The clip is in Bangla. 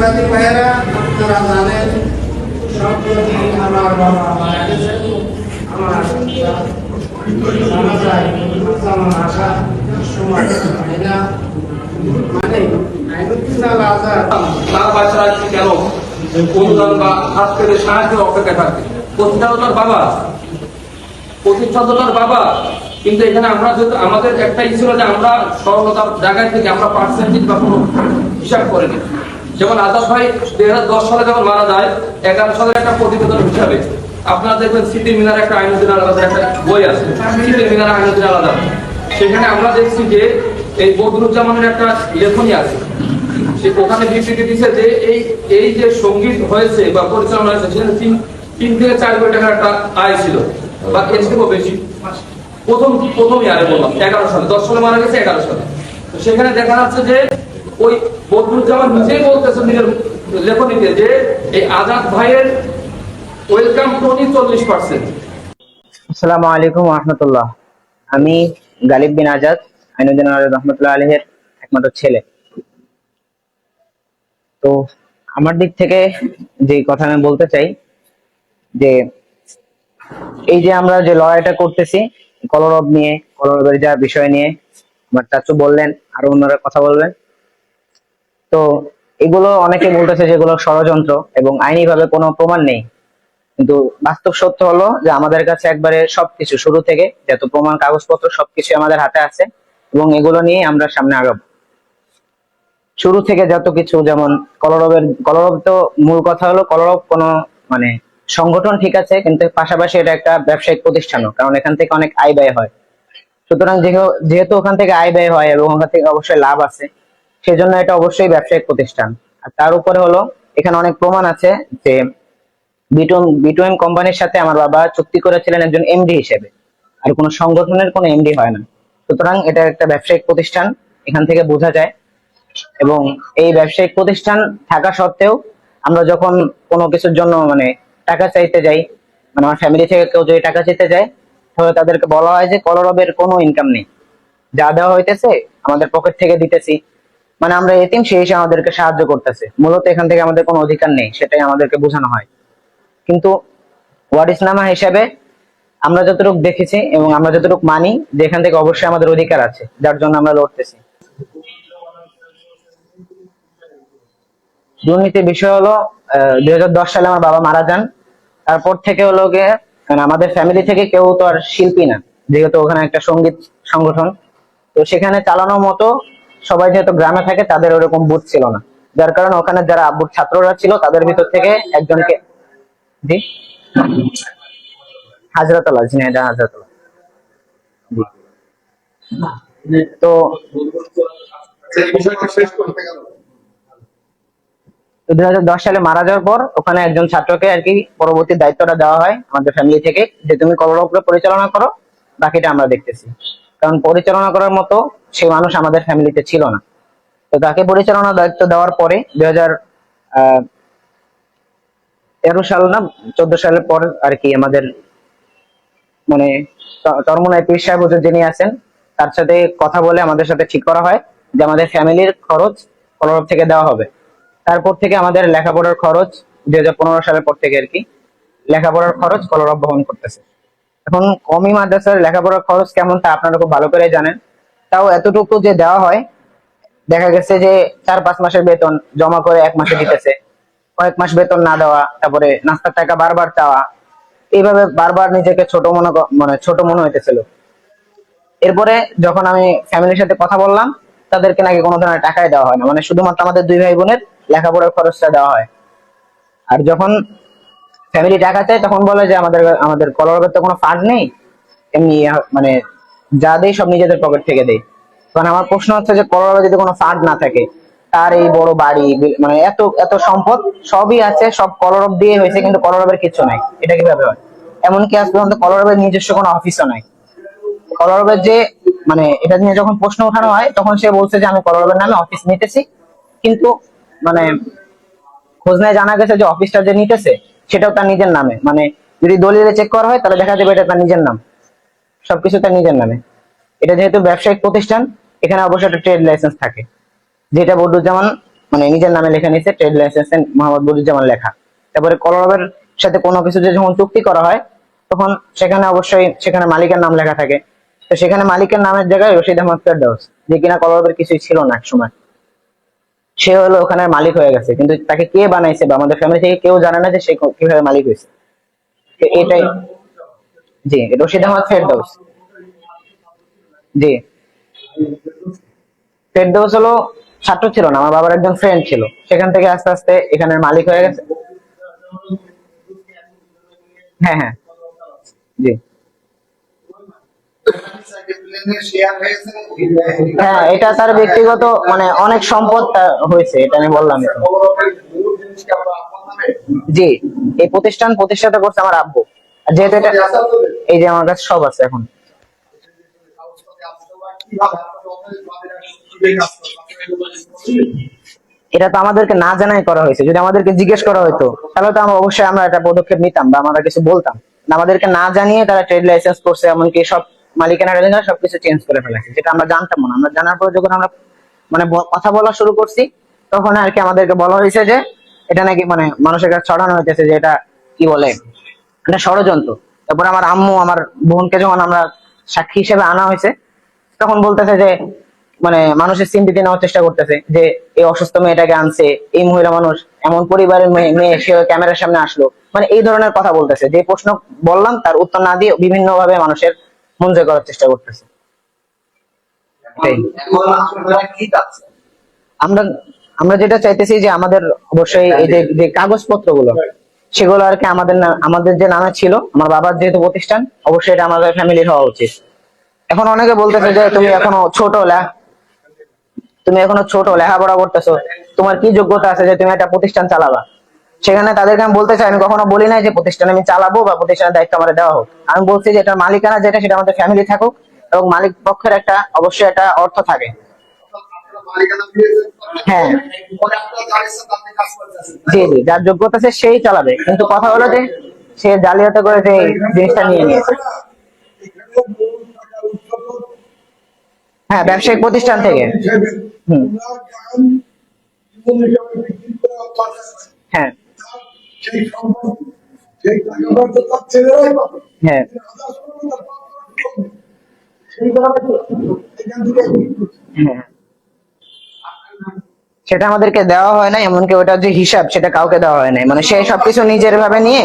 সাংবাদিক ভাইয়েরা আপনারা জানেন সম্প্রতি আমার বাবা মারা গেছে আমার আমার হয় মানে কিন্তু এখানে আমরা যেহেতু আমাদের একটা ই যে আমরা সরলতার জায়গায় থেকে আমরা পার্সেন্টেজ বা কোনো হিসাব করিনি যেমন আজাদ ভাই দুই হাজার দশ সালে যখন মারা যায় এগারো সালের একটা প্রতিবেদন হিসাবে আপনারা দেখবেন স্মৃতি মিনার একটা আইনুদ্দিন আলাদা একটা বই আছে। স্মৃতি মিনার আইনুদ্দিন আলাদা। সেখানে আমরা দেখছি যে এই বদরুজ্জামানের একটা লেখনী আছে। সে ওখানে বিবৃতি দিচ্ছে যে এই এই যে সংগীত হয়েছে বা পরিচালনা হয়েছে, সেখানে তিন তিন থেকে চার কোটি টাকার একটা আয় ছিল বা এর থেকেও বেশি। প্রথম প্রথম ইয়ারে বললাম, এগারো সালে, দশ সালে মারা গেছে এগারো সালে। সেখানে দেখা যাচ্ছে যে ওই বদরুজ্জামান নিজেই বলতেছে নিজের লেখনীতে যে এই আজাদ ভাইয়ের ওয়েলকাম টোনি চল্লিশ পার্সেন্ট। আসসালামু আলাইকুম রহমতুল্লাহ আমি গালিব বিন আজাদ, আইনুদ্দিন রহমতুল্লাহ আলহের একমাত্র ছেলে। তো আমার দিক থেকে যে কথা আমি বলতে চাই, যে এই যে আমরা যে লড়াইটা করতেছি, কলরব নিয়ে, কলরবের যা বিষয় নিয়ে, আমার চাচু বললেন, আরও অন্যরা কথা বলবেন। তো এগুলো অনেকে বলতেছে যেগুলো ষড়যন্ত্র এবং আইনিভাবে কোনো প্রমাণ নেই। কিন্তু বাস্তব সত্য হলো যে আমাদের কাছে একবারে সবকিছু শুরু থেকে যত প্রমাণ, কাগজপত্র সবকিছু আমাদের হাতে আছে এবং এগুলো নিয়ে আমরা সামনে আগাবো। শুরু থেকে যত কিছু যেমন কলরবের, কলরব তো মূল কথা হলো কলরব কোনো মানে সংগঠন ঠিক আছে, কিন্তু পাশাপাশি এটা একটা ব্যবসায়িক প্রতিষ্ঠানও, কারণ এখান থেকে অনেক আয় ব্যয় হয়। সুতরাং যেহেতু- যেহেতু ওখান থেকে আয় ব্যয় হয় এবং ওখান থেকে অবশ্যই লাভ আছে সেজন্য এটা অবশ্যই ব্যবসায়িক প্রতিষ্ঠান। আর তার উপরে হলো, এখানে অনেক প্রমাণ আছে যে বিটুম বিটুএম কোম্পানির সাথে আমার বাবা চুক্তি করেছিলেন একজন এমডি হিসেবে। আর কোনো সংগঠনের কোনো এমডি হয় না। সুতরাং এটা একটা ব্যবসায়িক প্রতিষ্ঠান, এখান থেকে বোঝা যায়। এবং এই ব্যবসায়িক প্রতিষ্ঠান থাকা সত্ত্বেও আমরা যখন কোনো কিছুর জন্য মানে টাকা চাইতে যাই মানে আমার ফ্যামিলি থেকে কেউ যদি টাকা চাইতে যায়, তাহলে তাদেরকে বলা হয় যে কলরবের কোনো ইনকাম নেই। যা দেওয়া হইতেছে, আমাদের পকেট থেকে দিতেছি। মানে আমরা এতিম সেই হিসেবে আমাদেরকে সাহায্য করতেছে। মূলত এখান থেকে আমাদের কোনো অধিকার নেই, সেটাই আমাদেরকে বোঝানো হয়। কিন্তু ওয়ারিসনামা হিসেবে আমরা যতটুকু দেখেছি এবং আমরা যতটুকু মানি যে এখান থেকে অবশ্যই আমাদের অধিকার আছে, যার জন্য আমরা লড়তেছি। দুর্নীতির বিষয় হলো দুই হাজার দশ সালে আমার বাবা মারা যান। তারপর থেকে হলো গিয়ে মানে আমাদের ফ্যামিলি থেকে কেউ তো আর শিল্পী না, যেহেতু ওখানে একটা সংগীত সংগঠন। তো সেখানে চালানোর মতো সবাই যেহেতু গ্রামে থাকে, তাদের ওরকম বুথ ছিল না। যার কারণে ওখানে যারা আব্বুর ছাত্ররা ছিল, তাদের ভিতর থেকে একজনকে জি? হাজরাতলা ঝিনাইদহ হাজরাতলা জি। তো দুই হাজার দশ সালে মারা যাওয়ার পর ওখানে একজন ছাত্রকে আর কি পরবর্তী দায়িত্বটা দেওয়া হয় আমাদের ফ্যামিলি থেকে, যে তুমি কলরবকে পরিচালনা করো, বাকিটা আমরা দেখতেছি। কারণ পরিচালনা করার মতো সেই মানুষ আমাদের ফ্যামিলিতে ছিল না। তো তাকে পরিচালনা দায়িত্ব দেওয়ার পরে দুই হাজার তেরো সাল না, চোদ্দ সালের পর আর কি আমাদের মানে চরমনায় পীর সাহেব হুজুর যিনি আছেন, তার সাথে কথা বলে আমাদের সাথে ঠিক করা হয় যে আমাদের ফ্যামিলির খরচ কলরব থেকে দেওয়া হবে। তারপর থেকে আমাদের লেখাপড়ার খরচ দুই হাজার পনেরো সালের পর থেকে আর কি, লেখাপড়ার খরচ কলরব বহন করতেছে। এখন কমি মাদ্রাসার লেখাপড়ার খরচ কেমন তা আপনারা খুব ভালো করে জানেন। তাও এতটুকু যে দেওয়া হয়, দেখা গেছে যে চার পাঁচ মাসের বেতন জমা করে এক মাসে দিতেছে। কয়েক মাস বেতন না দেওয়া, তারপরে নাস্তার টাকা বারবার চাওয়া, এইভাবে বারবার নিজেকে ছোট মনে মানে ছোট মনে হইতেছিল। এরপরে যখন আমি ফ্যামিলির সাথে কথা বললাম, তাদেরকে নাকি কোনো ধরনের টাকাই দেওয়া হয় না। মানে শুধুমাত্র আমাদের দুই ভাই বোনের লেখাপড়ার খরচটা দেওয়া হয়। আর যখন ফ্যামিলি টাকা চায় তখন বলে যে আমাদের আমাদের কলরবের তো কোনো ফান্ড নেই। এমনি মানে যা দেয় সব নিজেদের পকেট থেকে দেয় কারণ আমার প্রশ্ন হচ্ছে যে কলরবে যদি কোনো ফান্ড না থাকে, তার এই বড় বাড়ি মানে এত এত সম্পদ সবই আছে, সব কলরব দিয়ে হয়েছে, কিন্তু কলরবের কিছু নাই। এটা কীভাবে হয়? এমনকি আজ পর্যন্ত কলরবের নিজস্ব কোনো অফিসও নাই। কলরবের যে মানে এটা নিয়ে যখন প্রশ্ন ওঠানো হয়, তখন সে বলছে যে আমি কলরবের নামে অফিস নিতেছি। কিন্তু মানে খোঁজ নেয় জানা গেছে যে অফিসটা যে নিতেছে সেটাও তার নিজের নামে। মানে যদি দলিলে চেক করা হয়, তাহলে দেখা যাবে এটা তার নিজের নাম। সবকিছু তার নিজের নামে। এটা যেহেতু ব্যবসায়িক প্রতিষ্ঠান, এখানে অবশ্যই একটা ট্রেড লাইসেন্স থাকে। যেটা বদরুজ্জামান মানে নিজের নামে লেখা নিয়েছে ট্রেড লাইসেন্সে মোহাম্মদ বদুজ্জামান লেখা। তারপরে কলরবের সাথে কোনো কিছু যে যখন চুক্তি করা হয়, তখন সেখানে অবশ্যই সেখানে মালিকের নাম লেখা থাকে। তো সেখানে মালিকের নামের জায়গায় রশিদ আহমদ ফেরদাউস, যে কিনা কলরবের কিছুই ছিল না এক সময়। সে হলো ওখানে মালিক হয়ে গেছে। কিন্তু তাকে কে বানাইছে বা আমাদের ফ্যামিলি থেকে কেউ জানে না যে সে কীভাবে মালিক হয়েছে। এটাই জি রশিদ আহমদ ফেরদৌস। জি। ফেরদৌস হলো ছাত্র ছিল না আমার বাবার একজন ফ্রেন্ড ছিল। সেখান থেকে আস্তে আস্তে এখানের মালিক হয়ে গেছে। হ্যাঁ হ্যাঁ। জি। হ্যাঁ এটা তার ব্যক্তিগত মানে অনেক সম্পদ হয়েছে, এটা আমি বললাম। জি, এই প্রতিষ্ঠান প্রতিষ্ঠাতা করছে আমার আব্বু। যেহেতু এটা এই যে আমার কাছে সব আছে এখন। এটা তো আমাদেরকে না জানাই করা হয়েছে। যদি আমাদেরকে জিজ্ঞেস করা হতো তাহলে তো আমরা অবশ্যই আমরা একটা পদক্ষেপ নিতাম বা আমরা কিছু বলতাম। আমাদেরকে না জানিয়ে তারা ট্রেড লাইসেন্স করছে, এমনকি সব মালিকানা রেজিস্ট্রার সবকিছু চেঞ্জ করে ফেলেছে, যেটা আমরা জানতাম না। আমরা জানার পর যখন আমরা মানে কথা বলা শুরু করছি, তখন আর কি আমাদেরকে বলা হয়েছে যে, এটা নাকি মানে মানুষের কাছে ছড়ানো হইতেছে যে এটা কি বলে, এটা ষড়যন্ত্র। তারপর আমার আম্মু, আমার বোনকে যখন আমরা সাক্ষী হিসেবে আনা হয়েছে, তখন বলতেছে যে মানে মানুষের সিম্পিতি নেওয়ার চেষ্টা করতেছে যে, এই অসুস্থ মেয়েটাকে আনছে, এই মহিলা মানুষ, এমন পরিবারের মেয়ে মেয়ে, সে ক্যামেরার সামনে আসলো। মানে এই ধরনের কথা বলতেছে। যে প্রশ্ন বললাম, তার উত্তর না দিয়ে বিভিন্ন ভাবে মানুষের মন জয় করার চেষ্টা করতেছে। আমরা আমরা যেটা চাইতেছি যে আমাদের অবশ্যই এই যে কাগজপত্রগুলো সেগুলো আর কি আমাদের আমাদের যে নামে ছিল আমার বাবার যেহেতু প্রতিষ্ঠান অবশ্যই এটা আমাদের ফ্যামিলির হওয়া উচিত। এখন অনেকে বলতেছে যে তুমি এখনও ছোট লেখা তুমি এখনও ছোট লেখাপড়া করতেছো। তোমার কি যোগ্যতা আছে যে তুমি একটা প্রতিষ্ঠান চালাবা? সেখানে তাদেরকে আমি বলতে চাই, আমি কখনো বলি নাই যে প্রতিষ্ঠান আমি চালাবো বা প্রতিষ্ঠানের দায়িত্ব আমার দেওয়া হোক। আমি বলছি যে এটার মালিকানা যেটা, সেটা আমাদের ফ্যামিলি থাকুক এবং মালিক পক্ষের একটা অবশ্যই একটা অর্থ থাকে। হ্যাঁ। হ্যাঁ ব্যবসায়িক প্রতিষ্ঠান থেকে। হ্যাঁ। সেই সম্পদ সেই টাকা পয়সা তার ছেলেরাই পাবে। হ্যাঁ। হ্যাঁ। সেটা আমাদেরকে দেওয়া হয় না এমনকি ওটার যে হিসাব সেটা কাউকে দেওয়া হয় না মানে সে সবকিছু নিজের ভাবে নিয়ে